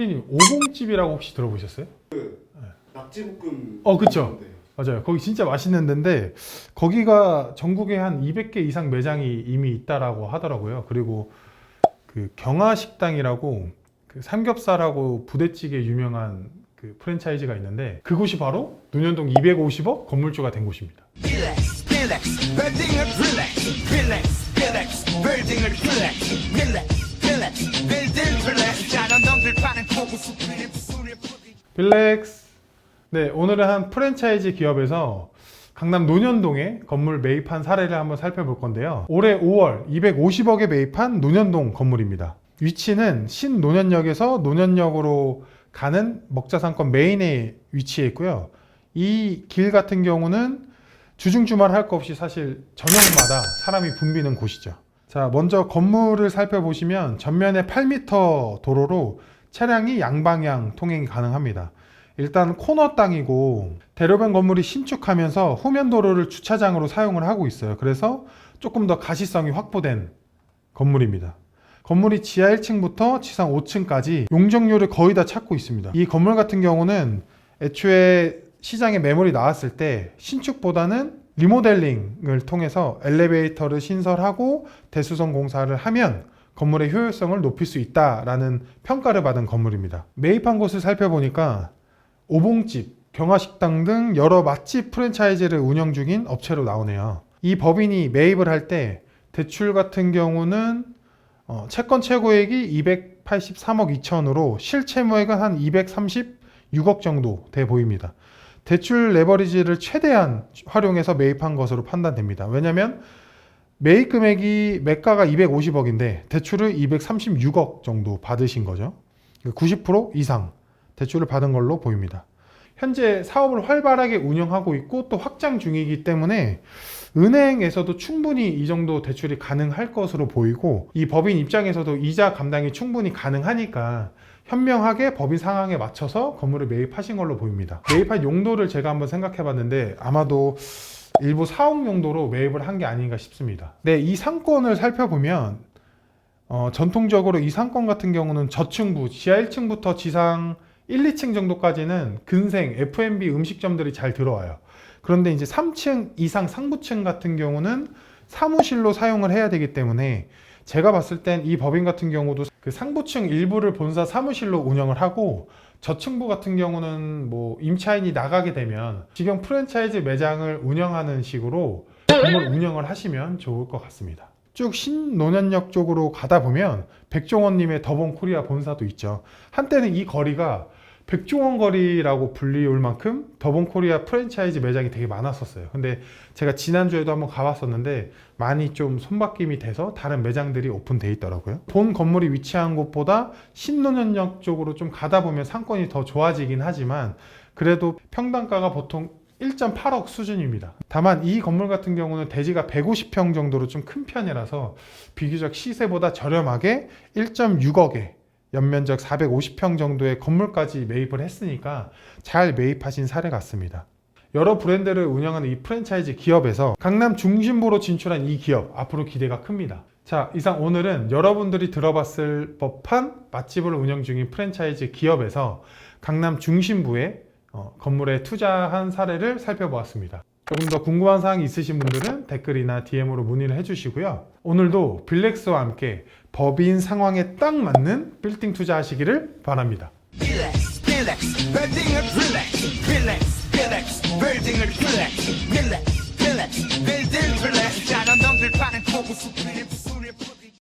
선생님, 오봉집이라고 혹시 들어보셨어요? 낙지볶음. 어, 그쵸. 네. 맞아요. 거기 진짜 맛있는 데인데 거기가 전국에 한 200개 이상 매장이 이미 있다라고 하더라고요. 그리고 그 경화식당이라고 그 삼겹살하고 부대찌개 유명한 그 프랜차이즈가 있는데 그곳이 바로 논현동 250억 건물주가 된 곳입니다. relax, relax, building을 relax, relax, 빌렉스. 네, 오늘은 한 프랜차이즈 기업에서 강남 논현동에 건물 매입한 사례를 한번 살펴볼 건데요. 올해 5월 250억에 매입한 논현동 건물입니다. 위치는 신논현역에서 논현역으로 가는 먹자상권 메인에 위치해 있고요. 이 길 같은 경우는 주중 주말 할 거 없이 사실 저녁마다 사람이 붐비는 곳이죠. 자, 먼저 건물을 살펴보시면 전면에 8m 도로로 차량이 양방향 통행이 가능합니다. 일단 코너 땅이고 대로변 건물이 신축하면서 후면 도로를 주차장으로 사용을 하고 있어요. 그래서 조금 더 가시성이 확보된 건물입니다. 건물이 지하 1층부터 지상 5층까지 용적률을 거의 다 찾고 있습니다. 이 건물 같은 경우는 애초에 시장에 매물이 나왔을 때 신축보다는 리모델링을 통해서 엘리베이터를 신설하고 대수성 공사를 하면 건물의 효율성을 높일 수 있다라는 평가를 받은 건물입니다. 매입한 곳을 살펴보니까 오봉집, 경화식당 등 여러 맛집 프랜차이즈를 운영 중인 업체로 나오네요. 이 법인이 매입을 할 때 대출 같은 경우는 어, 채권 최고액이 283억 2천으로 실채무액은 한 236억 정도 돼 보입니다. 대출 레버리지를 최대한 활용해서 매입한 것으로 판단됩니다. 왜냐하면 매입 금액이 매가가 250억인데 대출을 236억 정도 받으신 거죠. 90% 이상 대출을 받은 걸로 보입니다. 현재 사업을 활발하게 운영하고 있고 또 확장 중이기 때문에 은행에서도 충분히 이 정도 대출이 가능할 것으로 보이고 이 법인 입장에서도 이자 감당이 충분히 가능하니까 현명하게 법인 상황에 맞춰서 건물을 매입하신 걸로 보입니다. 매입한 용도를 제가 한번 생각해 봤는데 아마도 일부 사업 용도로 매입을 한 게 아닌가 싶습니다. 네, 이 상권을 살펴보면 어, 전통적으로 이 상권 같은 경우는 저층부, 지하 1층부터 지상 1, 2층 정도까지는 근생, F&B 음식점들이 잘 들어와요. 그런데 이제 3층 이상 상부층 같은 경우는 사무실로 사용을 해야 되기 때문에 제가 봤을 땐 이 법인 같은 경우도 그 상부층 일부를 본사 사무실로 운영을 하고 저층부 같은 경우는 뭐 임차인이 나가게 되면 직영 프랜차이즈 매장을 운영하는 식으로 건물 운영을 하시면 좋을 것 같습니다. 쭉 신논현역 쪽으로 가다 보면 백종원님의 더본 코리아 본사도 있죠. 한때는 이 거리가 백종원 거리라고 불리울 만큼 더본 코리아 프랜차이즈 매장이 되게 많았었어요. 근데 제가 지난주에도 한번 가봤었는데 많이 좀 손바뀜이 돼서 다른 매장들이 오픈돼 있더라고요. 본 건물이 위치한 곳보다 신논현역 쪽으로 좀 가다 보면 상권이 더 좋아지긴 하지만 그래도 평당가가 보통 1.8억 수준입니다. 다만 이 건물 같은 경우는 대지가 150평 정도로 좀 큰 편이라서 비교적 시세보다 저렴하게 1.6억에 연면적 450평 정도의 건물까지 매입을 했으니까 잘 매입하신 사례 같습니다. 여러 브랜드를 운영하는 이 프랜차이즈 기업에서 강남 중심부로 진출한 이 기업 앞으로 기대가 큽니다. 자, 이상 오늘은 여러분들이 들어봤을 법한 맛집을 운영 중인 프랜차이즈 기업에서 강남 중심부에 어, 건물에 투자한 사례를 살펴보았습니다. 조금 더 궁금한 사항이 있으신 분들은 댓글이나 DM으로 문의를 해주시고요. 오늘도 빌렉스와 함께 법인 상황에 딱 맞는 빌딩 투자하시기를 바랍니다. relax, relax, building을 relax, relax, relax, building relax.